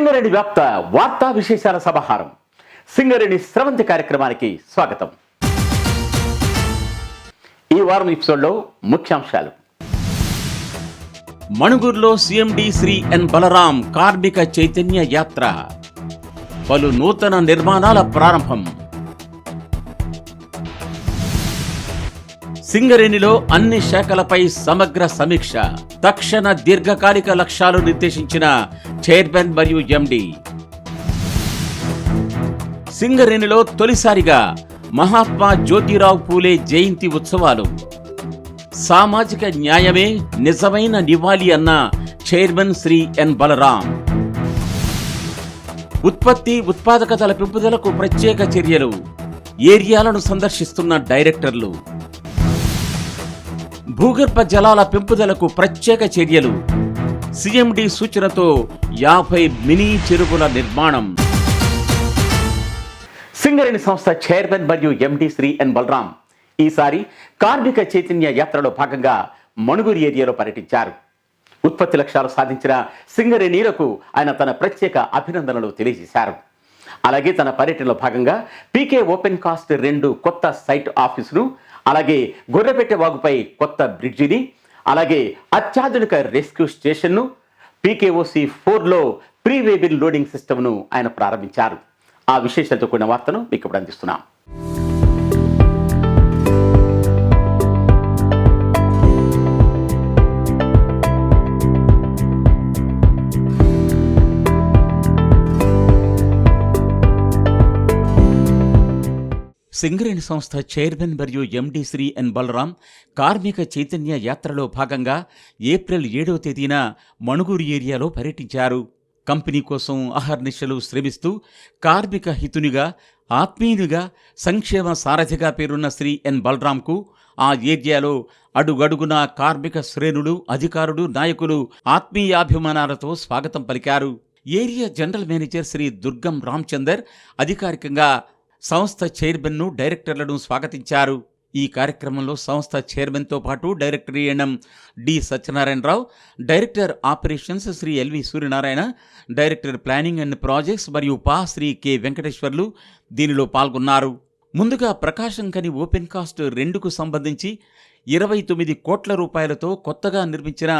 సింగరేణి వ్యాప్త వార్తా విశేషాల సమాహారం. సింగరేణి స్రవంతి కార్యక్రమానికి స్వాగతం. ఈ వారం ఎపిసోడ్లో ముఖ్యాంశాలు. మణుగూరులో సీఎండి శ్రీ ఎన్ బలరాం కార్మిక చైతన్య యాత్ర. పలు నూతన నిర్మాణాల ప్రారంభం. సింగరేణిలో అన్ని శాఖలపై సమగ్ర సమీక్ష తక్షణ దీర్ఘకాలిక లక్ష్యాలు నిర్దేశించిన చైర్మన్ మరియు ఎండి. సింగరేణిలో తొలిసారిగా మహాత్మా జ్యోతిరావు పూలే జయంతి ఉత్సవాలు. సామాజిక న్యాయమే నిజమైన నివాళి అన్న చైర్మన్ శ్రీ ఎన్ బలరాం. ఉత్పత్తి ఉత్పాదకతల పెంపుదలకు ప్రత్యేక చర్యలు. ఏరియాలను సందర్శిస్తున్న డైరెక్టర్లు. భూగర్భ జలాల పెంపుదలకు ప్రత్యేక చర్యలు. సిఎండి సూచనతో యాభై మినీ చెరువుల నిర్మాణం. సింగరేణి సంస్థ చైర్మన్ మరియు ఎండి శ్రీ ఎన్ బలరాం ఈసారి కార్మిక చైతన్య యాత్రలో భాగంగా మణుగూరు ఏరియాలో పర్యటించారు. ఉత్పత్తి లక్ష్యాలు సాధించిన సింగరేణీలకు ఆయన తన ప్రత్యేక అభినందనలు తెలియజేశారు. అలాగే తన పర్యటనలో భాగంగా పీకే ఓపెన్ కాస్ట్ రెండు కొత్త సైట్ ఆఫీసును అలాగే గొర్రెపెట్టె వాగుపై కొత్త బ్రిడ్జిని అలాగే అత్యాధునిక రెస్క్యూ స్టేషన్ను పీకేఓసి ఫోర్లో ప్రీ వేబిల్ లోడింగ్ సిస్టమ్ను ఆయన ప్రారంభించారు. ఆ విశేషాలతో కూడిన వార్తను మీకు ఇప్పుడు అందిస్తున్నాం. సింగరేణి సంస్థ చైర్మన్ మరియు ఎండి శ్రీ ఎన్ బలరాం కార్మిక చైతన్య యాత్రలో భాగంగా ఏప్రిల్ ఏడవ తేదీన మణుగూరు ఏరియాలో పర్యటించారు. కంపెనీ కోసం అహర్నిశలు శ్రమిస్తూ కార్మిక హితునిగా ఆత్మీయునిగా సంక్షేమ సారథిగా పేరున్న శ్రీ ఎన్ బలరాంకు ఆ ఏరియాలో అడుగడుగునా కార్మిక శ్రేణులు అధికారులు నాయకులు ఆత్మీయాభిమానాలతో స్వాగతం పలికారు. Area general manager Shri Durgam Ramachandar అధికారికంగా సంస్థ చైర్మన్ను డైరెక్టర్లను స్వాగతించారు. ఈ కార్యక్రమంలో సంస్థ చైర్మన్తో పాటు director NM D Satyanarayana Rao director operations Shri LV Suryanarayana director planning and projects మరియు పా శ్రీ కె వెంకటేశ్వర్లు దీనిలో పాల్గొన్నారు. ముందుగా ప్రకాశం కని ఓపెన్ కాస్ట్ రెండుకు సంబంధించి ఇరవై తొమ్మిది కోట్ల రూపాయలతో కొత్తగా నిర్మించిన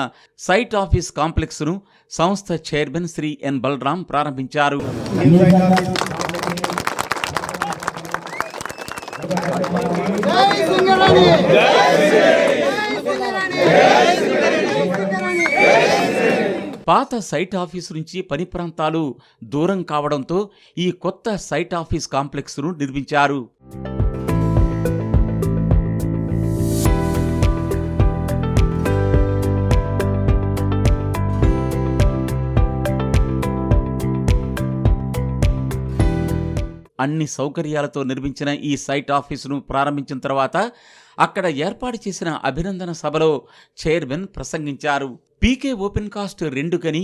సైట్ ఆఫీస్ కాంప్లెక్స్ను సంస్థ చైర్మన్ శ్రీ ఎన్ బలరాం ప్రారంభించారు జై సింగరేణి జై సింగరేణి జై సింగరేణి పాత సైట్ ఆఫీసు నుంచి పని ప్రాంతాలు దూరం కావడంతో ఈ కొత్త సైట్ ఆఫీస్ కాంప్లెక్స్ను నిర్మించారు. అన్ని సౌకర్యాలతో నిర్మించిన ఈ సైట్ ఆఫీసును ప్రారంభించిన తర్వాత అక్కడ ఏర్పాటు చేసిన అభినందన సభలో చైర్మన్ ప్రసంగించారు. పీకే ఓపెన్ కాస్ట్ రెండు గని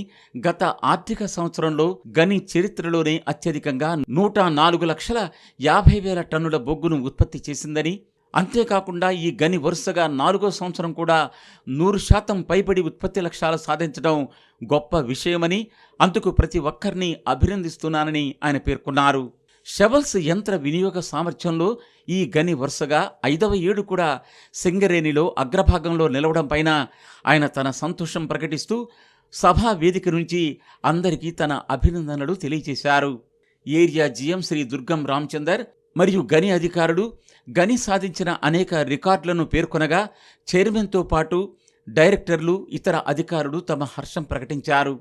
గత ఆర్థిక సంవత్సరంలో గని చరిత్రలోనే అత్యధికంగా నూట నాలుగు లక్షల యాభై వేల టన్నుల బొగ్గును ఉత్పత్తి చేసిందని అంతేకాకుండా ఈ గని వరుసగా నాలుగో సంవత్సరం కూడా నూరు శాతం పైబడి ఉత్పత్తి లక్ష్యాలు సాధించడం గొప్ప విషయమని అందుకు ప్రతి ఒక్కరిని అభినందిస్తున్నానని ఆయన పేర్కొన్నారు. షవల్స్ యంత్ర వినియోగ సామర్థ్యంలో ఈ గని వరుసగా ఐదవ ఏడు కూడా సింగరేణిలో అగ్రభాగంలో నిలవడం పైన ఆయన తన సంతోషం ప్రకటిస్తూ సభా వేదిక నుంచి అందరికీ తన అభినందనలు తెలియజేశారు. ఏరియా జీఎం శ్రీ దుర్గం రామచందర్ మరియు గని అధికారులు గని సాధించిన అనేక రికార్డులను పేర్కొనగా చైర్మన్తో పాటు డైరెక్టర్లు ఇతర అధికారులు తమ హర్షం ప్రకటించారు.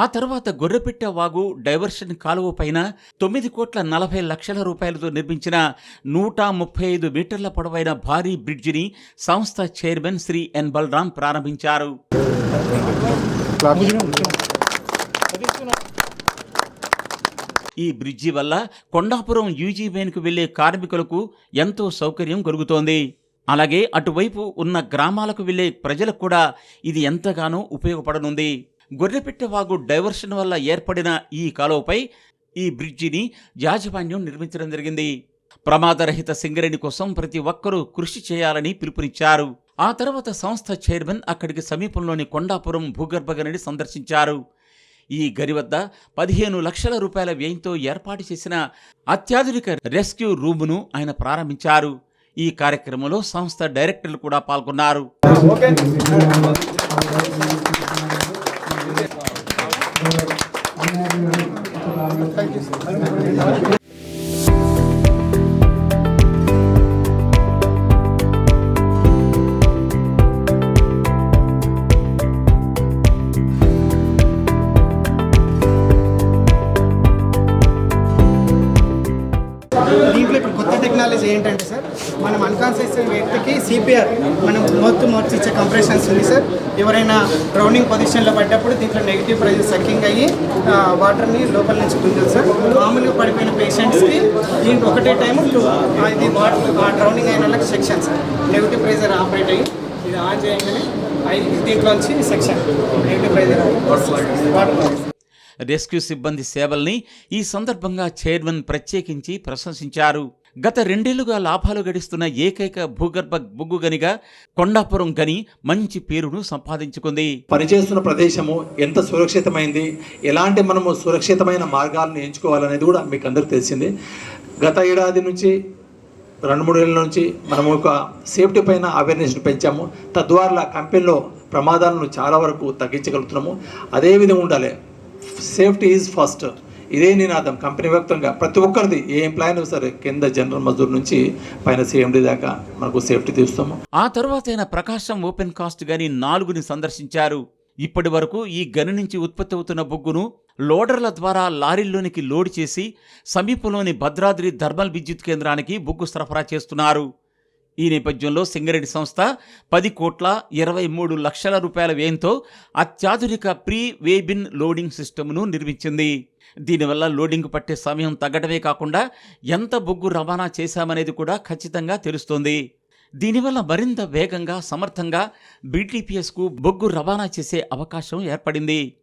ఆ తర్వాత గొర్రెపిట్ట వాగు డైవర్షన్ కాలువ పైన తొమ్మిది కోట్ల నలభై లక్షల రూపాయలతో నిర్మించిన నూట ముప్పై ఐదు మీటర్ల పొడవైన భారీ బ్రిడ్జిని సంస్థ చైర్మన్ శ్రీ ఎన్ బలరాం ప్రారంభించారు. ఈ బ్రిడ్జి వల్ల కొండాపురం యూజీ మెయిన్కు వెళ్ళే కార్మికులకు ఎంతో సౌకర్యం కలుగుతోంది. అలాగే అటువైపు ఉన్న గ్రామాలకు వెళ్ళే ప్రజలకు కూడా ఇది ఎంతగానో ఉపయోగపడనుంది. గొర్రెపిట్ట వాగు డైవర్షన్ వల్ల ఏర్పడిన ఈ కాలువపై ఈ బ్రిడ్జిని యాజమాన్యం నిర్మించడం జరిగింది. ప్రమాదరహిత సింగరేణి కోసం ప్రతి ఒక్కరూ కృషి చేయాలని పిలుపునిచ్చారు. ఆ తర్వాత సంస్థ చైర్మన్ అక్కడికి సమీపంలోని కొండాపురం భూగర్భ గనిని సందర్శించారు. ఈ గని వద్ద పదిహేను లక్షల రూపాయల వ్యయంతో ఏర్పాటు చేసిన అత్యాధునిక రెస్క్యూ రూమును ఆయన ప్రారంభించారు. ఈ కార్యక్రమంలో సంస్థ డైరెక్టర్లు కూడా పాల్గొన్నారు. దీంట్లో సిపిఆర్ మనం మొత్తు మౌత్ ఇచ్చే కంప్రెషన్స్ ఉంది సార్ ఎవరైనా డ్రౌనింగ్ పొజిషన్లో పడ్డప్పుడు దీంట్లో నెగిటివ్ ప్రెజర్ సక్కింగ్ అయ్యి వాటర్ని లోపల నుంచి గుంజదు సార్ మామూలుగా పడిపోయిన పేషెంట్స్కి దీనికి ఒకటే టైం ఇది వాటర్ డ్రౌనింగ్ అయిన వాళ్ళకి suction sir negative pressure operate అయ్యి ఇది ఆన్ చేయగానే దీంట్లోంచి suction negative pressure water rescue సిబ్బంది సేవల్ని ఈ సందర్భంగా చైర్మన్ ప్రత్యేకించి ప్రశంసించారు. గత రెండేళ్ళుగా లాభాలు గడిస్తున్న ఏకైక భూగర్భ బొగ్గు గనిగా కొండాపురం గని మంచి పేరును సంపాదించుకుంది. పనిచేస్తున్న ప్రదేశము ఎంత సురక్షితమైంది? ఎలాంటి మనము సురక్షితమైన మార్గాలను ఎంచుకోవాలనేది కూడా మీకు అందరికీ తెలిసింది. గత ఏడాది నుంచి రెండు మూడు ఏళ్ళ నుంచి మనము ఒక సేఫ్టీ పైన అవేర్నెస్ను పెంచాము. తద్వారా కంపెనీలో ప్రమాదాలను చాలా వరకు తగ్గించగలుగుతున్నాము. అదేవిధంగా ఉండాలి. సేఫ్టీ ఈజ్ ఫస్ట్ ఇదే నినాదం కంపెనీ వ్యాప్తంగా ప్రతి ఒక్కరిది ఏ ఎంప్లాయీ అయినా సరే కింద జనరల్ మజూర్ నుంచి పైన సిఎండి దాకా మనకు సేఫ్టీ తీస్తాము ఆ తర్వాత ఆయన ప్రకాశం ఓపెన్ కాస్ట్ గని నాలుగుని సందర్శించారు. ఇప్పటి వరకు ఈ గని నుంచి ఉత్పత్తి అవుతున్న బొగ్గును లోడర్ల ద్వారా లారీల్లోనికి లోడ్ చేసి సమీపంలోని భద్రాద్రి థర్మల్ విద్యుత్ కేంద్రానికి బొగ్గు సరఫరా చేస్తున్నారు. ఈ నేపథ్యంలో సింగరేణి సంస్థ పది కోట్ల ఇరవై మూడు లక్షల రూపాయల వ్యయంతో అత్యాధునిక ప్రీ వేబిన్ లోడింగ్ సిస్టమ్ను నిర్మించింది. దీనివల్ల లోడింగ్ పట్టే సమయం తగ్గడమే కాకుండా ఎంత బొగ్గు రవాణా చేశామనేది కూడా ఖచ్చితంగా తెలుస్తోంది. దీనివల్ల మరింత వేగంగా సమర్థంగా బీటీపీఎస్కు బొగ్గు రవాణా చేసే అవకాశం ఏర్పడింది.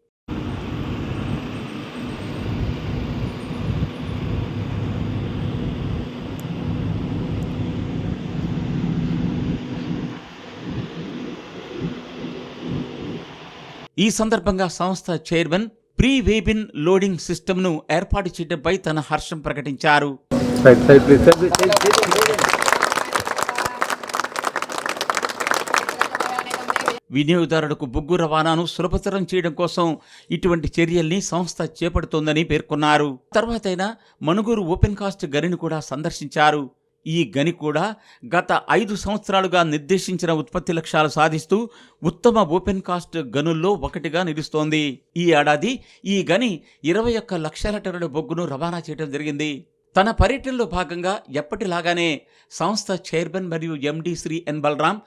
ఈ సందర్భంగా సంస్థ చైర్మన్ ప్రీ వేబిన్ లోడింగ్ సిస్టమ్ను ఏర్పాటు చేయడంపై తన హర్షం ప్రకటించారు. వినియోగదారులకు బొగ్గు రవాణాను సులభతరం చేయడం కోసం ఇటువంటి చర్యల్ని సంస్థ చేపడుతోందని పేర్కొన్నారు. తర్వాతైనా మణుగూరు ఓపెన్ కాస్ట్ గనిని కూడా సందర్శించారు. ఈ గని కూడా గత ఐదు సంవత్సరాలుగా నిర్దేశించిన ఉత్పత్తి లక్ష్యాలు సాధిస్తూ ఉత్తమ ఓపెన్ కాస్ట్ గనుల్లో ఒకటిగా నిలుస్తోంది. ఈ ఏడాది ఈ గని ఇరవై ఒక్క లక్షల టన్నుల బొగ్గును రవాణా చేయడం జరిగింది. తన పర్యటనలో భాగంగా ఎప్పటిలాగానే సంస్థ చైర్మన్ మరియు ఎండి శ్రీ ఎన్ బలరాం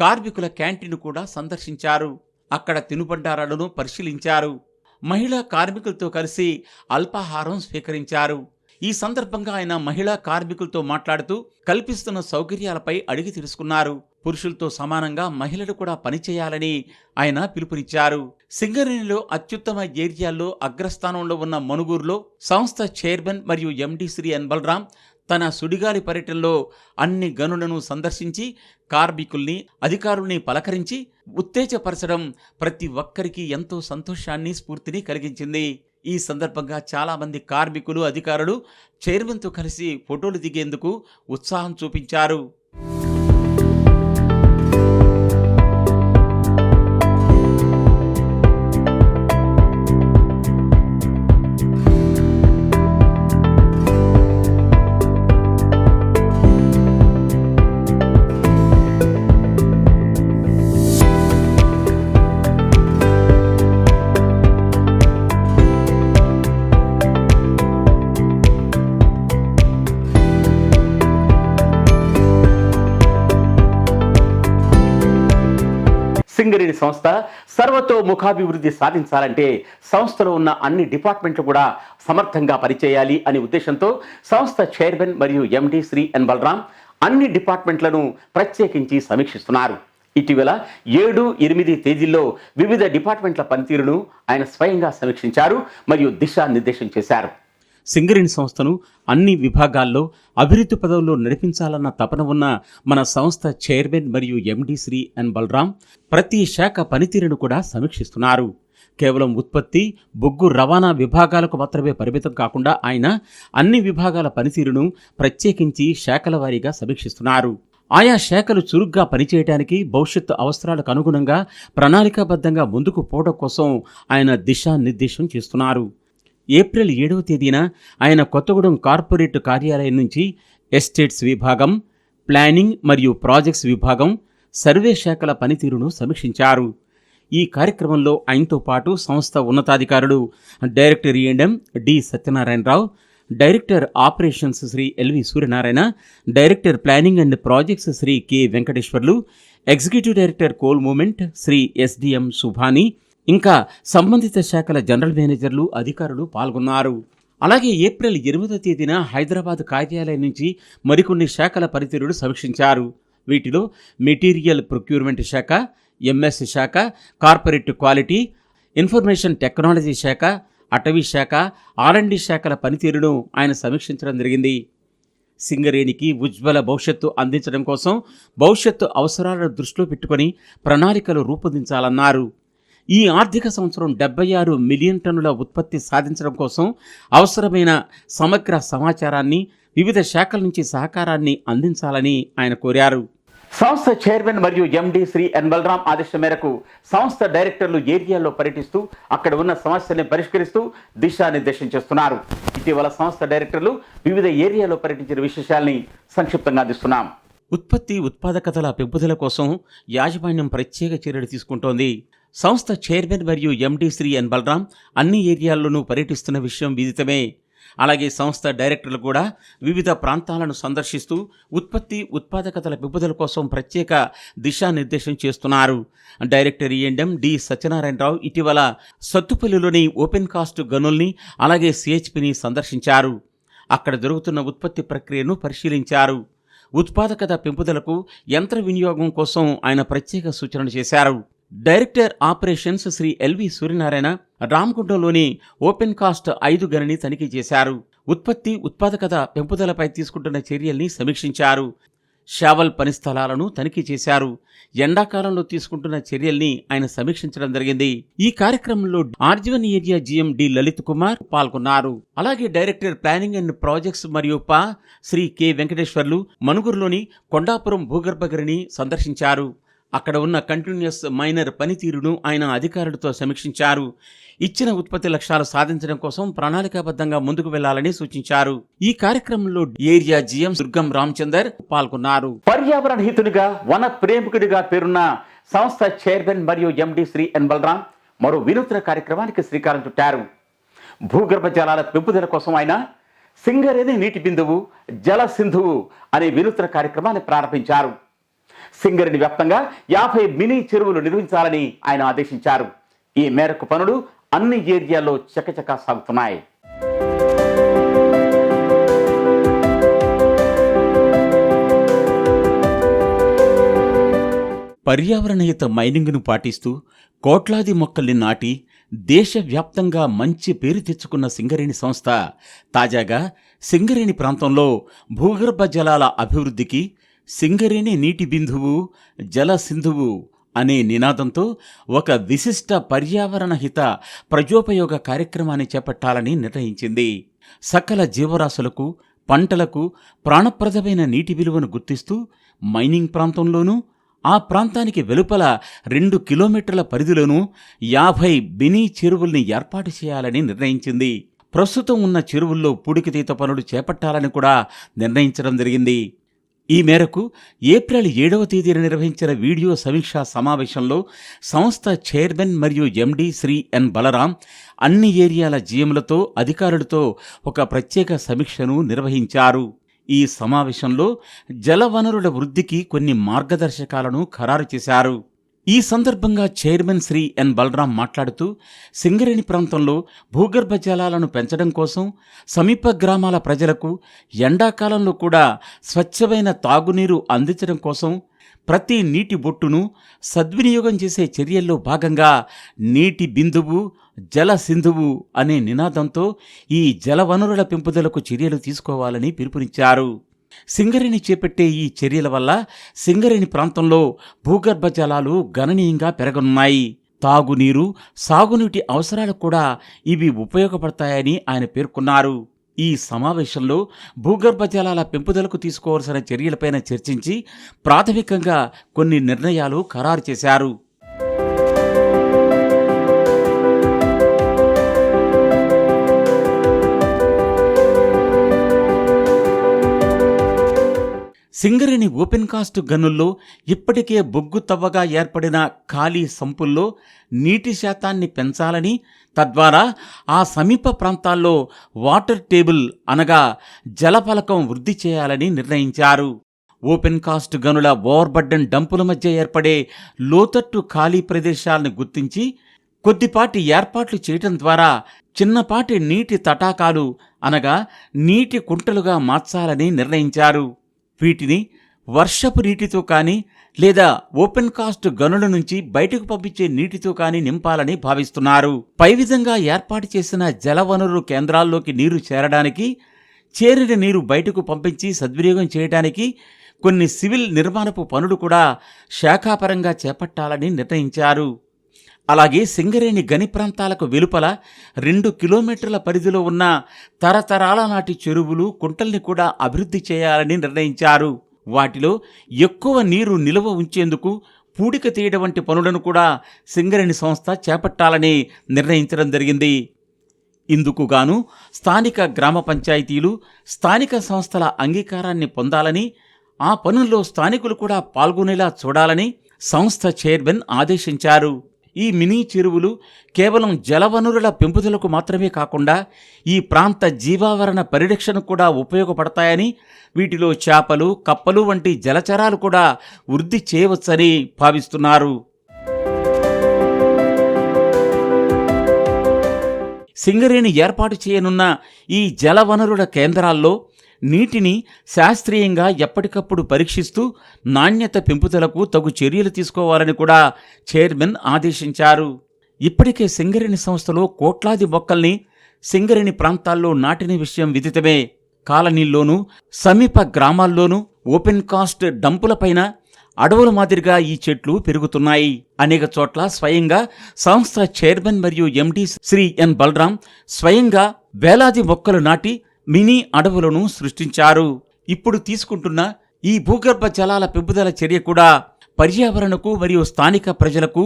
కార్మికుల క్యాంటీన్ కూడా సందర్శించారు. అక్కడ తినుబండారాలను పరిశీలించారు. మహిళా కార్మికులతో కలిసి అల్పాహారం స్వీకరించారు. ఈ సందర్భంగా ఆయన మహిళా కార్మికులతో మాట్లాడుతూ కల్పిస్తున్న సౌకర్యాలపై అడిగి తెలుసుకున్నారు. పురుషులతో సమానంగా మహిళలు కూడా పనిచేయాలని ఆయన పిలుపునిచ్చారు. సింగరేణిలో అత్యుత్తమ ఏరియాల్లో అగ్రస్థానంలో ఉన్న మనుగూరులో సంస్థ చైర్మన్ మరియు ఎండి శ్రీ ఎన్ బలరాం తన సుడిగాలి పర్యటనలో అన్ని గనులను సందర్శించి కార్మికుల్ని అధికారుల్ని పలకరించి ఉత్తేజపరచడం ప్రతి ఒక్కరికి ఎంతో సంతోషాన్ని స్ఫూర్తిని కలిగించింది. ఈ సందర్భంగా చాలామంది కార్మికులు అధికారులు చైర్మన్తో కలిసి ఫోటోలు దిగేందుకు ఉత్సాహం చూపించారు. సింగరేణి సంస్థ సర్వతో ముఖాభివృద్ధి సాధించాలంటే సంస్థలో ఉన్న అన్ని డిపార్ట్మెంట్లు కూడా సమర్థంగా పనిచేయాలి అనే ఉద్దేశంతో సంస్థ చైర్మన్ మరియు ఎండి శ్రీ ఎన్ బలరాం అన్ని డిపార్ట్మెంట్లను ప్రత్యేకించి సమీక్షిస్తున్నారు. ఇటీవల ఏడు ఎనిమిది తేదీల్లో వివిధ డిపార్ట్మెంట్ల పనితీరును ఆయన స్వయంగా సమీక్షించారు మరియు దిశానిర్దేశం చేశారు. సింగరేణి సంస్థను అన్ని విభాగాల్లో అభివృద్ధి పదవుల్లో నడిపించాలన్న తపన ఉన్న మన సంస్థ చైర్మన్ మరియు ఎండి శ్రీ ఎన్ బలరాం ప్రతి శాఖ పనితీరును కూడా సమీక్షిస్తున్నారు. కేవలం ఉత్పత్తి బొగ్గు రవాణా విభాగాలకు మాత్రమే పరిమితం కాకుండా ఆయన అన్ని విభాగాల పనితీరును ప్రత్యేకించి శాఖల వారీగా సమీక్షిస్తున్నారు. ఆయా శాఖలు చురుగ్గా పనిచేయడానికి భవిష్యత్తు అవసరాలకు అనుగుణంగా ప్రణాళికాబద్ధంగా ముందుకు పోవడం కోసం ఆయన దిశానిర్దేశం చేస్తున్నారు. ఏప్రిల్ ఏడవ తేదీన ఆయన కొత్తగూడెం కార్పొరేట్ కార్యాలయం నుంచి ఎస్టేట్స్ విభాగం ప్లానింగ్ మరియు ప్రాజెక్ట్స్ విభాగం సర్వే శాఖల పనితీరును సమీక్షించారు. ఈ కార్యక్రమంలో ఆయనతో పాటు సంస్థ ఉన్నతాధికారులు director E and M D Satyanarayana Rao director operations Shri LV Suryanarayana director planning and projects Shri K Venkateswarlu executive director coal movement Shri SDM Subhani ఇంకా సంబంధిత శాఖల జనరల్ మేనేజర్లు అధికారులు పాల్గొన్నారు. అలాగే ఏప్రిల్ ఎనిమిదో తేదీన హైదరాబాద్ కార్యాలయం నుంచి మరికొన్ని శాఖల పనితీరును సమీక్షించారు. వీటిలో మెటీరియల్ ప్రొక్యూర్మెంట్ శాఖ ఎంఎస్ శాఖ కార్పొరేట్ క్వాలిటీ ఇన్ఫర్మేషన్ టెక్నాలజీ శాఖ అటవీ శాఖ ఆర్ఎండి శాఖల పనితీరును ఆయన సమీక్షించడం జరిగింది. సింగరేణికి ఉజ్వల భవిష్యత్తు అందించడం కోసం భవిష్యత్తు అవసరాలను దృష్టిలో పెట్టుకొని ప్రణాళికలు రూపొందించాలన్నారు. ఈ ఆర్థిక సంవత్సరం డెబ్బై ఆరు మిలియన్ టన్నుల ఉత్పత్తి సాధించడం కోసం అవసరమైన సమగ్ర సమాచారాన్ని వివిధ శాఖల నుంచి సహకారాన్ని అందించాలని ఆయన కోరారు. సంస్థ చైర్మన్ మరియు ఎండి శ్రీ ఎన్ బలరాం ఆదేశం మేరకు సంస్థ డైరెక్టర్లు ఏరియాల్లో పర్యటిస్తూ అక్కడ ఉన్న సమస్యల్ని పరిష్కరిస్తూ దిశానిర్దేశం చేస్తున్నారు. ఇటీవల సంస్థ డైరెక్టర్లు వివిధ ఏరియాలో పర్యటించిన విశేషాల్ని సంక్షిప్తంగా అందిస్తున్నాం. ఉత్పత్తి ఉత్పాదకతల పెంపుదల కోసం యాజమాన్యం ప్రత్యేక చర్యలు తీసుకుంటోంది. సంస్థ చైర్మన్ మరియు ఎండి శ్రీ ఎన్ బలరాం అన్ని ఏరియాల్లోనూ పర్యటిస్తున్న విషయం విదితమే. అలాగే సంస్థ డైరెక్టర్లు కూడా వివిధ ప్రాంతాలను సందర్శిస్తూ ఉత్పత్తి ఉత్పాదకతల పెంపుదల కోసం ప్రత్యేక దిశానిర్దేశం చేస్తున్నారు. డైరెక్టర్ ఈఎండం డి సత్యనారాయణరావు ఇటీవల సత్తుపల్లిలోని ఓపెన్ కాస్ట్ గనుల్ని అలాగే సిహెచ్పిని సందర్శించారు. అక్కడ జరుగుతున్న ఉత్పత్తి ప్రక్రియను పరిశీలించారు. ఉత్పాదకత పెంపుదలకు యంత్ర వినియోగం కోసం ఆయన ప్రత్యేక సూచనలు చేశారు. Director operations Shri LV Suryanarayana రామగుండంలోని open cast ఐదు గనిని తనిఖీ చేశారు. ఉత్పత్తి ఉత్పాదకత పెంపుదలపై తీసుకుంటున్న చర్యల్ని సమీక్షించారు. షావల్ పని స్థలాలను తనిఖీ చేశారు. ఎండాకాలంలో తీసుకుంటున్న చర్యల్ని ఆయన సమీక్షించడం జరిగింది. ఈ కార్యక్రమంలో RG one area GM D Lalith Kumar పాల్గొన్నారు. అలాగే డైరెక్టర్ ప్లానింగ్ అండ్ ప్రాజెక్ట్స్ మరియు పా శ్రీ కె వెంకటేశ్వర్లు మనుగురులోని కొండాపురం భూగర్భగిరిని సందర్శించారు. అక్కడ ఉన్న కంటిన్యూస్ మైనర్ పనితీరును ఆయన అధికారులతో సమీక్షించారు. ఇచ్చిన ఉత్పత్తి లక్ష్యాలు సాధించడం కోసం ప్రణాళికాబద్ధంగా ముందుకు వెళ్ళాలని సూచించారు. ఈ కార్యక్రమంలో ఏరియా జీఎం దుర్గం రామచందర్ పాల్గొన్నారు. పర్యావరణ హితునిగా వన ప్రేమికుడిగా పేరున్న సంస్థ చైర్మన్ మరియు ఎండి శ్రీ ఎన్ బలరాం మరో వినూత్న కార్యక్రమానికి శ్రీకారం చుట్టారు. భూగర్భ జలాల పెంపుదల కోసం ఆయన సింగరేణి నీటి బిందువు జల సింధువు అనే వినూత్న కార్యక్రమాన్ని ప్రారంభించారు. సింగరేణి వ్యాప్తంగా యాభై మినీ చెరువులు నిర్మించాలని ఆయన ఆదేశించారు. ఈ మేరకు పనులు అన్ని ఏరియాల్లో చకచకా సాగుతున్నాయి. పర్యావరణయుత మైనింగ్ను పాటిస్తూ కోట్లాది మొక్కల్ని నాటి దేశవ్యాప్తంగా మంచి పేరు తెచ్చుకున్న సింగరేణి సంస్థ తాజాగా సింగరేణి ప్రాంతంలో భూగర్భ జలాల అభివృద్ధికి సింగరేణి నీటి బిందువు జల సింధువు అనే నినాదంతో ఒక విశిష్ట పర్యావరణ హిత ప్రజోపయోగ కార్యక్రమాన్ని చేపట్టాలని నిర్ణయించింది. సకల జీవరాశులకు పంటలకు ప్రాణప్రదమైన నీటి విలువను గుర్తిస్తూ మైనింగ్ ప్రాంతంలోనూ ఆ ప్రాంతానికి వెలుపల రెండు కిలోమీటర్ల పరిధిలోనూ యాభై బినీ చెరువుల్ని ఏర్పాటు చేయాలని నిర్ణయించింది. ప్రస్తుతం ఉన్న చెరువుల్లో పూడికతీత పనులు చేపట్టాలని కూడా నిర్ణయించడం జరిగింది. ఈ మేరకు ఏప్రిల్ ఏడవ తేదీన నిర్వహించిన వీడియో సమీక్షా సమావేశంలో సంస్థ చైర్మన్ మరియు ఎండీ శ్రీ ఎన్ బలరాం అన్ని ఏరియాల జీఎంలతో అధికారులతో ఒక ప్రత్యేక సమీక్షను నిర్వహించారు. ఈ సమావేశంలో జలవనరుల వృద్ధికి కొన్ని మార్గదర్శకాలను ఖరారు చేశారు. ఈ సందర్భంగా చైర్మన్ శ్రీ ఎన్. బలరాం మాట్లాడుతూ సింగరేణి ప్రాంతంలో భూగర్భ జలాలను పెంచడం కోసం సమీప గ్రామాల ప్రజలకు ఎండాకాలంలో కూడా స్వచ్ఛమైన తాగునీరు అందించడం కోసం ప్రతి నీటి బొట్టును సద్వినియోగం చేసే చర్యల్లో భాగంగా నీటి బిందువు జల సింధువు అనే నినాదంతో ఈ జలవనరుల పెంపుదలకు చర్యలు తీసుకోవాలని పిలుపునిచ్చారు. సింగరేణి చేపట్టే ఈ చర్యల వల్ల సింగరేణి ప్రాంతంలో భూగర్భ జలాలు గణనీయంగా పెరగనున్నాయి. తాగునీరు సాగునీటి అవసరాలకు కూడా ఇవి ఉపయోగపడతాయని ఆయన పేర్కొన్నారు. ఈ సమావేశంలో భూగర్భ జలాల పెంపుదలకు తీసుకోవాల్సిన చర్యలపైన చర్చించి ప్రాథమికంగా కొన్ని నిర్ణయాలు ఖరారు చేశారు. సింగరేణి ఓపెన్ కాస్ట్ గనుల్లో ఇప్పటికే బొగ్గు తవ్వగా ఏర్పడిన ఖాళీ సంపుల్లో నీటి శాతాన్ని పెంచాలని తద్వారా ఆ సమీప ప్రాంతాల్లో వాటర్ టేబుల్ అనగా జలఫలకం వృద్ధి చేయాలని నిర్ణయించారు. ఓపెన్ కాస్ట్ గనుల ఓవర్బడ్డన్ డంపుల మధ్య ఏర్పడే లోతట్టు ఖాళీ ప్రదేశాలను గుర్తించి కొద్దిపాటి ఏర్పాట్లు చేయటం ద్వారా చిన్నపాటి నీటి తటాకాలు అనగా నీటి కుంటలుగా మార్చాలని నిర్ణయించారు. వీటిని వర్షపు నీటితో కానీ లేదా ఓపెన్ కాస్ట్ గనుల నుంచి బయటకు పంపించే నీటితో కానీ నింపాలని భావిస్తున్నారు. పై విధంగా ఏర్పాటు చేసిన జలవనరు కేంద్రాల్లోకి నీరు చేరడానికి చేరిన నీరు బయటకు పంపించి సద్వినియోగం చేయడానికి కొన్ని సివిల్ నిర్మాణపు పనులు కూడా శాఖాపరంగా చేపట్టాలని నిర్ణయించారు. అలాగే సింగరేణి గని ప్రాంతాలకు వెలుపల రెండు కిలోమీటర్ల పరిధిలో ఉన్న తరతరాల నాటి చెరువులు కుంటల్ని కూడా అభివృద్ధి చేయాలని నిర్ణయించారు. వాటిలో ఎక్కువ నీరు నిల్వ ఉంచేందుకు పూడిక తీయడం వంటి పనులను కూడా సింగరేణి సంస్థ చేపట్టాలని నిర్ణయించడం జరిగింది. ఇందుకు గాను స్థానిక గ్రామ పంచాయతీలు స్థానిక సంస్థల అంగీకారాన్ని పొందాలని ఆ పనుల్లో స్థానికులు కూడా పాల్గొనేలా చూడాలని సంస్థ చైర్మన్ ఆదేశించారు. ఈ మినీ చెరువులు కేవలం జలవనరుల పెంపుదలకు మాత్రమే కాకుండా ఈ ప్రాంత జీవావరణ పరిరక్షణకు కూడా ఉపయోగపడతాయని వీటిలో చేపలు కప్పలు వంటి జలచరాలు కూడా వృద్ధి చేయవచ్చని భావిస్తున్నారు. సింగరేణి ఏర్పాటు చేయనున్న ఈ జలవనరుల కేంద్రాల్లో నీటిని శాస్త్రీయంగా ఎప్పటికప్పుడు పరీక్షిస్తూ నాణ్యత పెంపుదలకు తగు చర్యలు తీసుకోవాలని కూడా చైర్మన్ ఆదేశించారు. ఇప్పటికే సింగరేణి సంస్థలో కోట్లాది మొక్కల్ని సింగరేణి ప్రాంతాల్లో నాటిన విషయం విదితమే. కాలనీల్లోనూ సమీప గ్రామాల్లోనూ ఓపెన్ కాస్ట్ డంపులపైన అడవుల మాదిరిగా ఈ చెట్లు పెరుగుతున్నాయి. అనేక చోట్ల స్వయంగా సంస్థ చైర్మన్ మరియు ఎండి శ్రీ ఎన్ బలరాం స్వయంగా వేలాది మొక్కలు నాటి మినీ అడవులను సృష్టించారు. ఇప్పుడు తీసుకుంటున్న ఈ భూగర్భ జలాల పెంపుదల చర్య కూడా పర్యావరణకు మరియు స్థానిక ప్రజలకు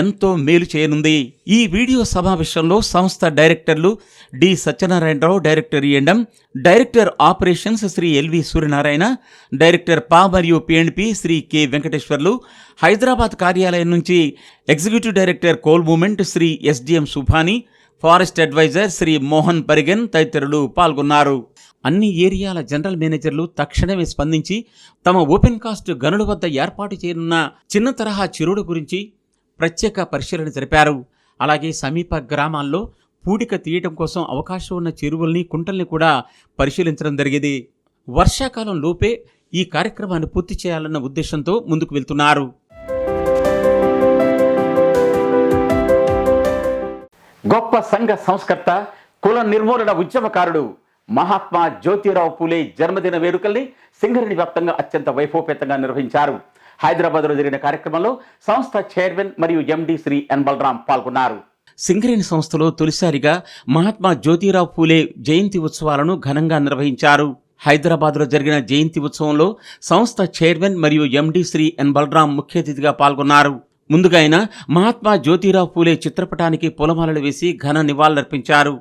ఎంతో మేలు చేయనుంది. ఈ వీడియో సమావేశంలో సంస్థ డైరెక్టర్లు D. Satyanarayana Rao director ఎండం director operations Shri LV Suryanarayana director పా మరియు P and P Shri K Venkateswarlu Hyderabad కార్యాలయం నుంచి executive director coal movement Shri SDM Subhani forest advisor Shri Mohan Parigan తదితరులు పాల్గొన్నారు. అన్ని ఏరియాల జనరల్ మేనేజర్లు తక్షణమే స్పందించి తమ ఓపెన్ కాస్ట్ గనుల వద్ద ఏర్పాటు చేయనున్న చిన్న తరహా చిరుడు గురించి ప్రత్యేక పరిశీలన జరిపారు. అలాగే సమీప గ్రామాల్లో పూడిక తీయటం కోసం అవకాశం ఉన్న చెరువుల్ని కుంటల్ని కూడా పరిశీలించడం జరిగేది. వర్షాకాలం లోపే ఈ కార్యక్రమాన్ని పూర్తి చేయాలన్న ఉద్దేశంతో ముందుకు వెళ్తున్నారు. గొప్ప సంఘ సంస్కర్త కుల నిర్మూలన ఉద్యమకారుడు మహాత్మా జ్యోతిరావు పూలే జన్మదిన వేడుకల్ని సింగరేణి వ్యాప్తంగా అత్యంత వైభవపేతంగా నిర్వహించారు. హైదరాబాద్లో జరిగిన కార్యక్రమంలో సంస్థ చైర్మన్ మరియు ఎండి శ్రీ ఎన్ బలరాం పాల్గొన్నారు. సింగరేణి సంస్థలో తొలిసారిగా మహాత్మా జ్యోతిరావు పూలే జయంతి ఉత్సవాలను ఘనంగా నిర్వహించారు. హైదరాబాద్లో జరిగిన జయంతి ఉత్సవంలో సంస్థ చైర్మన్ మరియు ఎండి శ్రీ ఎన్ బలరాం ముఖ్య అతిథిగా పాల్గొన్నారు. ముందుగా ఆయన మహాత్మా జ్యోతిరావు పూలే చిత్రపటానికి పూలమాలలు వేసి ఘన నివాళులర్పించారు.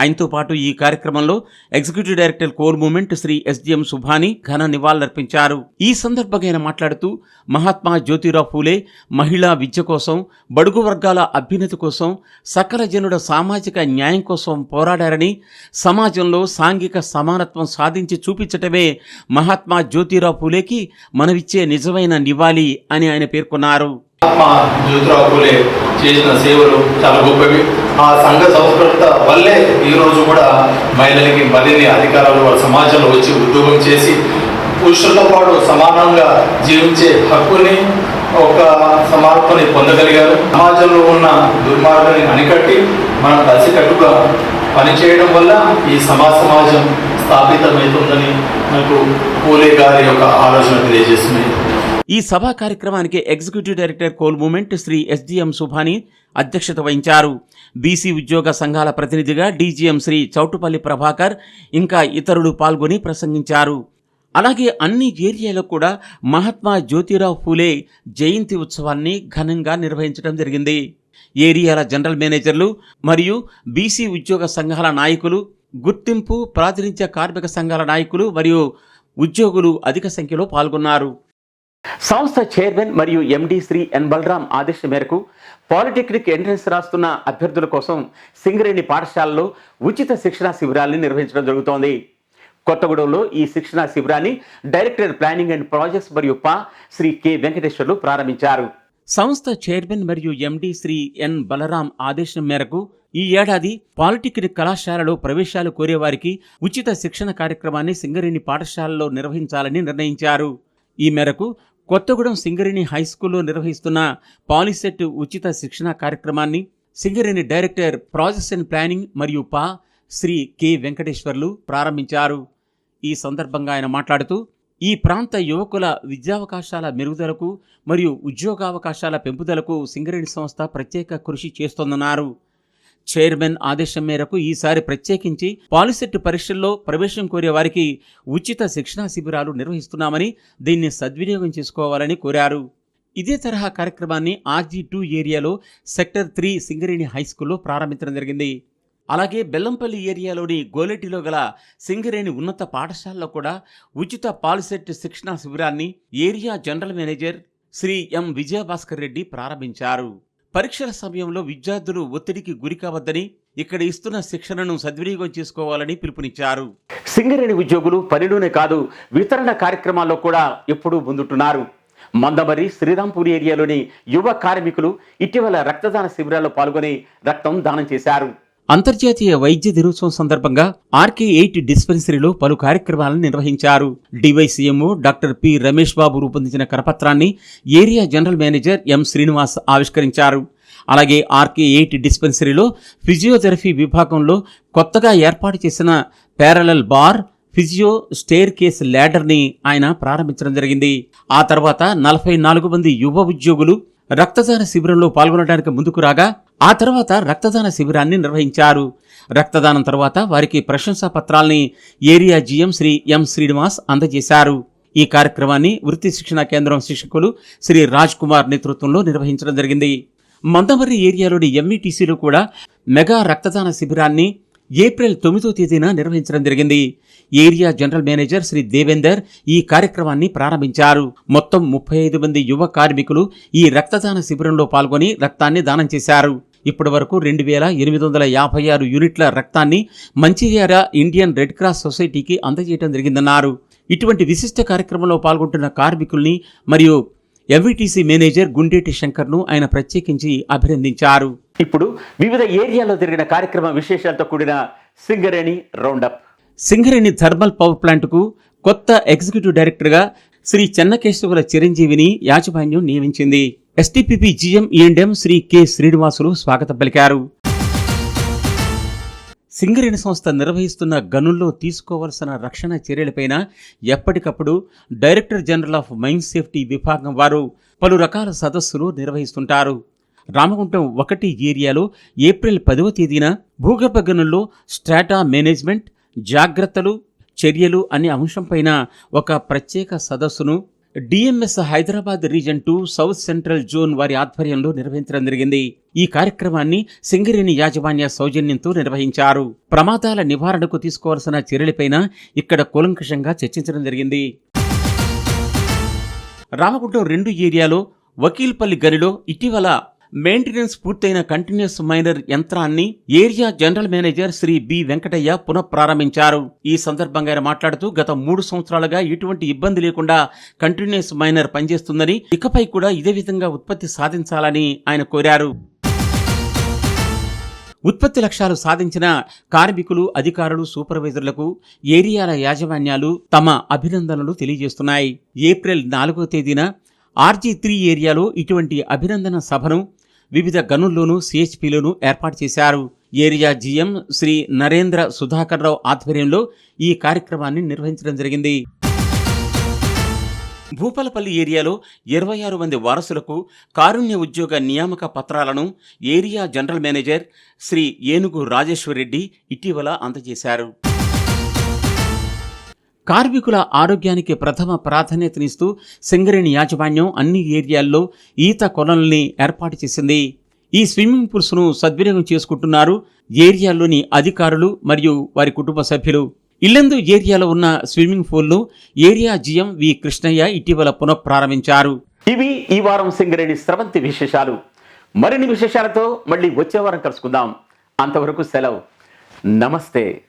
ఆయనతో పాటు ఈ కార్యక్రమంలో executive director coal movement Shri SDM Subhani ఘన నివాళులర్పించారు. ఈ సందర్భంగా ఆయన మాట్లాడుతూ మహాత్మా జ్యోతిరావు పూలే మహిళా విద్య కోసం బడుగు వర్గాల అభ్యున్నతి కోసం సకల జనుడ సామాజిక న్యాయం కోసం పోరాడారని సమాజంలో సాంఘిక సమానత్వం సాధించి చూపించటమే మహాత్మా జ్యోతిరావు పూలేకి మనవిచ్చే నిజమైన నివాళి అని ఆయన పేర్కొన్నారు. మహాత్మా జ్యోతిరావు పూలే చేసిన సేవలు చాలా గొప్పవి. ఆ సంఘ సంస్కృత వల్లే ఈరోజు కూడా మహిళలకి మరిన్ని అధికారాలు వాళ్ళ సమాజంలో వచ్చి ఉద్యోగం చేసి పురుషులతో పాటు సమానంగా జీవించే హక్కుని ఒక సమానతని పొందగలిగారు. సమాజంలో ఉన్న దుర్మార్గాన్ని అణికట్టి మనం కలిసికట్టుగా పనిచేయడం వల్ల ఈ సమాజ సమాజం స్థాపితమవుతుందని నాకు పూలే గారి యొక్క ఆలోచన తెలియజేస్తుంది. ఈ సభా కార్యక్రమానికి executive director coal movement Shri SDM Subhani అధ్యక్షత వహించారు. బీసీ ఉద్యోగ సంఘాల ప్రతినిధిగా డీజీఎం శ్రీ చౌటుపల్లి ప్రభాకర్ ఇంకా ఇతరులు పాల్గొని ప్రసంగించారు. అలాగే అన్ని ఏరియాలో కూడా మహాత్మా జ్యోతిరావు ఫూలే జయంతి ఉత్సవాన్ని ఘనంగా నిర్వహించడం జరిగింది. ఏరియాల జనరల్ మేనేజర్లు మరియు బీసీ ఉద్యోగ సంఘాల నాయకులు గుర్తింపు ప్రాతినిధ్య కార్మిక సంఘాల నాయకులు మరియు ఉద్యోగులు అధిక సంఖ్యలో పాల్గొన్నారు. సంస్థ చైర్మన్ మరియు ఎండి శ్రీ ఎన్ బలరాం ఆదేశం మేరకు పాలిటెక్నిక్ ఎంట్రన్స్ రాస్తున్న అభ్యర్థుల కోసం సింగరేణి పాఠశాలలో ఉచిత శిక్షణా శిబిరాల్ని నిర్వహించడం జరుగుతోంది. కొత్తగూడెంలో ఈ శిక్షణా శిబిరాన్ని డైరెక్టర్ ప్లానింగ్ అండ్ ప్రాజెక్ట్స్ మరియు పా శ్రీ కె వెంకటేశ్వర్లు ప్రారంభించారు. సంస్థ చైర్మన్ మరియు ఎండి శ్రీ ఎన్ బలరాం ఆదేశం మేరకు ఈ ఏడాది పాలిటెక్నిక్ కళాశాలలో ప్రవేశాలు కోరేవారికి ఉచిత శిక్షణ కార్యక్రమాన్ని సింగరేణి పాఠశాలలో నిర్వహించాలని నిర్ణయించారు. ఈ మేరకు కొత్తగూడెం సింగరేణి హైస్కూల్లో నిర్వహిస్తున్న పాలిసెట్ ఉచిత శిక్షణ కార్యక్రమాన్ని Singareni director projects and planning మరియు పా శ్రీ కె వెంకటేశ్వర్లు ప్రారంభించారు. ఈ సందర్భంగా ఆయన మాట్లాడుతూ ఈ ప్రాంత యువకుల విద్యావకాశాల మెరుగుదలకు మరియు ఉద్యోగావకాశాల పెంపుదలకు సింగరేణి సంస్థ ప్రత్యేక కృషి చేస్తోందన్నారు. చైర్మన్ ఆదేశం మేరకు ఈసారి ప్రత్యేకించి పాలిసెట్ పరీక్షల్లో ప్రవేశం కోరే వారికి ఉచిత శిక్షణా శిబిరాలు నిర్వహిస్తున్నామని దీన్ని సద్వినియోగం చేసుకోవాలని కోరారు. ఇదే తరహా కార్యక్రమాన్ని ఆర్జీ టూ ఏరియాలో సెక్టర్ త్రీ సింగరేణి హైస్కూల్లో ప్రారంభించడం జరిగింది. అలాగే బెల్లంపల్లి ఏరియాలోని గోలెటిలో గల సింగరేణి ఉన్నత పాఠశాలలో కూడా ఉచిత పాలిసెట్ శిక్షణా శిబిరాన్ని area general manager Shri M Vijayabhaskar Reddy ప్రారంభించారు. పరీక్షల సమయంలో విద్యార్థులు ఒత్తిడికి గురి కావద్దని ఇక్కడ ఇస్తున్న శిక్షణను సద్వినియోగం చేసుకోవాలని పిలుపునిచ్చారు. సింగరేణి ఉద్యోగులు పనిలోనే కాదు వితరణ కార్యక్రమాల్లో కూడా ఎప్పుడూ ముందుంటున్నారు. మందమరి శ్రీరాంపూర్ ఏరియాలోని యువ కార్మికులు ఇటీవల రక్తదాన శిబిరాల్లో పాల్గొని రక్తం దానం చేశారు. అంతర్జాతీయ వైద్య దినోత్సవం సందర్భంగా ఆర్కే ఎయిట్ డిస్పెన్సరీలో పలు కార్యక్రమాలను నిర్వహించారు. DYCMO doctor P Ramesh Babu రూపొందించిన కరపత్రాన్ని area general manager M Srinivas ఆవిష్కరించారు. అలాగే ఆర్కే ఎయిట్ డిస్పెన్సరీలో ఫిజియోథెరపీ విభాగంలో కొత్తగా ఏర్పాటు చేసిన parallel bar physio staircase ల్యాడర్ని ఆయన ప్రారంభించడం జరిగింది. ఆ తర్వాత నలభై నాలుగు మంది యువ ఉద్యోగులు రక్తదాన శిబిరంలో పాల్గొనడానికి ముందుకు రాగా ఆ తర్వాత రక్తదాన శిబిరాన్ని నిర్వహించారు. రక్తదానం తర్వాత వారికి ప్రశంసా పత్రాల్ని area GM Shri M Srinivas అందజేశారు. ఈ కార్యక్రమాన్ని వృత్తి శిక్షణ కేంద్రం శిక్షకులు శ్రీ రాజ్ కుమార్ నేతృత్వంలో నిర్వహించడం జరిగింది. మందమర్రి ఏరియాలోని ఎంఈటీసీలో కూడా మెగా రక్తదాన శిబిరాన్ని ఏప్రిల్ తొమ్మిదో తేదీన నిర్వహించడం జరిగింది. Area general manager Shri Devender ఈ కార్యక్రమాన్ని ప్రారంభించారు. మొత్తం ముప్పై ఐదు మంది యువ కార్మికులు ఈ రక్తదాన శిబిరంలో పాల్గొని రక్తాన్ని దానం చేశారు. ఇప్పటి వరకు రెండు వేల ఎనిమిది వందల యాభై ఆరు యూనిట్ల రక్తాన్ని మంచిర్యాల ఇండియన్ రెడ్ క్రాస్ సొసైటీకి అందజేయడం జరిగిందన్నారు. ఇటువంటి విశిష్ట కార్యక్రమంలో పాల్గొంటున్న కార్మికుల్ని మరియు ఎంవిటీసీ మేనేజర్ గుండేటి శంకర్ను ఆయన ప్రత్యేకించి అభినందించారు. ఇప్పుడు వివిధ ఏరియాలో జరిగిన కార్యక్రమ విశేషాలతో కూడిన Singareni roundup. Singareni thermal power ప్లాంట్కు కొత్త ఎగ్జిక్యూటివ్ డైరెక్టర్గా శ్రీ చెన్నకేశవుల చిరంజీవిని యాజమాన్యం నియమించింది. STPP GM E and M Shri K Srinivasulu స్వాగతం పలికారు. సింగరేణి సంస్థ నిర్వహిస్తున్న గనుల్లో తీసుకోవలసిన రక్షణ చర్యలపైన ఎప్పటికప్పుడు director general of mine safety విభాగం వారు పలు రకాల సదస్సులు నిర్వహిస్తుంటారు. రామగుంటం ఒకటి ఏరియాలో ఏప్రిల్ పదవ తేదీన భూగర్భ గనుల్లో స్ట్రాటా మేనేజ్మెంట్ జాగ్రత్తలు చర్యలు అనే అంశంపైన ఒక ప్రత్యేక సదస్సును DMS Hyderabad region two south central zone వారి ఆధ్వర్యంలో నిర్వహించడం జరిగింది. ఈ కార్యక్రమాన్ని సింగరేణి యాజమాన్య సౌజన్యంతో నిర్వహించారు. ప్రమాదాల నివారణకు తీసుకోవాల్సిన చర్యలపైన ఇక్కడ కూలంకషంగా చర్చించడం జరిగింది. రామగుంటం రెండు ఏరియాలో వకీల్పల్లి గనిలో ఇటీవల మెయింటెనెన్స్ పూర్తయిన కంటిన్యూస్ మైనర్ యంత్రాన్ని area general manager Shri B Venkataiah పునఃప్రారంభించారు. ఈ సందర్భంగా ఆయన మాట్లాడుతూ గత మూడు సంవత్సరాలుగా ఎటువంటి ఇబ్బంది లేకుండా కంటిన్యూస్ మైనర్ పనిచేస్తుందని ఇకపై కూడా ఇదే విధంగా ఉత్పత్తి సాధించాలని ఆయన కోరారు. ఉత్పత్తి లక్ష్యాలు సాధించిన కార్మికులు అధికారులు సూపర్వైజర్లకు ఏరియాల యాజమాన్యాలు తమ అభినందనలు తెలియజేస్తున్నాయి. ఏప్రిల్ నాలుగో తేదీన ఆర్జీ త్రీ ఏరియాలో ఇటువంటి అభినందన సభను వివిధ గనుల్లోనూ సిహెచ్పిలోనూ ఏర్పాటు చేశారు. ఏరియా జీఎం శ్రీ నరేంద్ర సుధాకర్ రావు ఆధ్వర్యంలో ఈ కార్యక్రమాన్ని నిర్వహించడం జరిగింది. భూపాలపల్లి ఏరియాలో ఇరవై ఆరు మంది వారసులకు కారుణ్య ఉద్యోగ నియామక పత్రాలను ఏరియా జనరల్ మేనేజర్ శ్రీ ఏనుగు రాజేశ్వర్ రెడ్డి ఇటీవల అందజేశారు. కార్మికుల ఆరోగ్యానికి ప్రథమ ప్రాధాన్యతనిస్తూ సింగరేణి యాజమాన్యం అన్ని ఏరియాల్లో ఈత కొలనుల్ని ఏర్పాటు చేసింది. ఈ స్విమ్మింగ్ పూల్స్ను సద్వినియోగం చేసుకుంటున్నారు ఏరియాలోని అధికారులు మరియు వారి కుటుంబ సభ్యులు. ఇల్లందు ఏరియాలో ఉన్న స్విమ్మింగ్ పూల్ను ఏరియా జిఎం వి కృష్ణయ్య ఇటీవల పునఃప్రారంభించారు. ఇవి ఈ వారం సింగరేణి స్రవంతి విశేషాలు. మరిన్ని విశేషాలతో మళ్ళీ వచ్చే వారం కలుసుకుందాం. అంతవరకు సెలవు. నమస్తే.